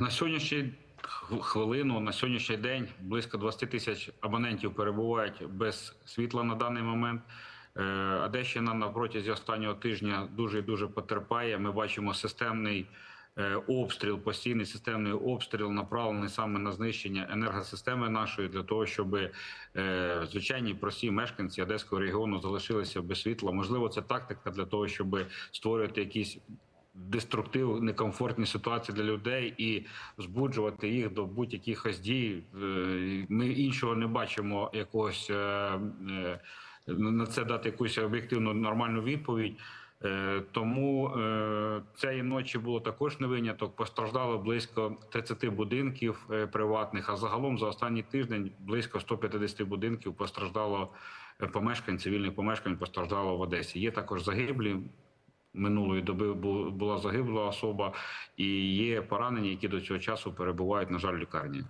На сьогоднішній хвилину, на сьогоднішній день близько 20 тисяч абонентів перебувають без світла на даний момент. Е, Одещина на протязі останнього тижня дуже і дуже потерпає. Ми бачимо системний е, обстріл, постійний системний обстріл, направлений саме на знищення енергосистеми нашої для того, щоб е, звичайні прості мешканці Одеського регіону залишилися без світла. Можливо, це тактика для того, щоб створювати якісь деструктив, некомфортні ситуації для людей і збуджувати їх до будь-яких дій. Е, Ми іншого не бачимо якогось е, е, на це дати якусь об'єктивну нормальну відповідь. Тому цієї ночі було також не виняток. Постраждало близько 30 будинків приватних. А загалом за останній тиждень близько 150 будинків постраждало помешкань, цивільних помешкань постраждало в Одесі. Є також загиблі. Минулої доби бу- була загибла особа, і є поранені, які до цього часу перебувають, на жаль, в лікарні.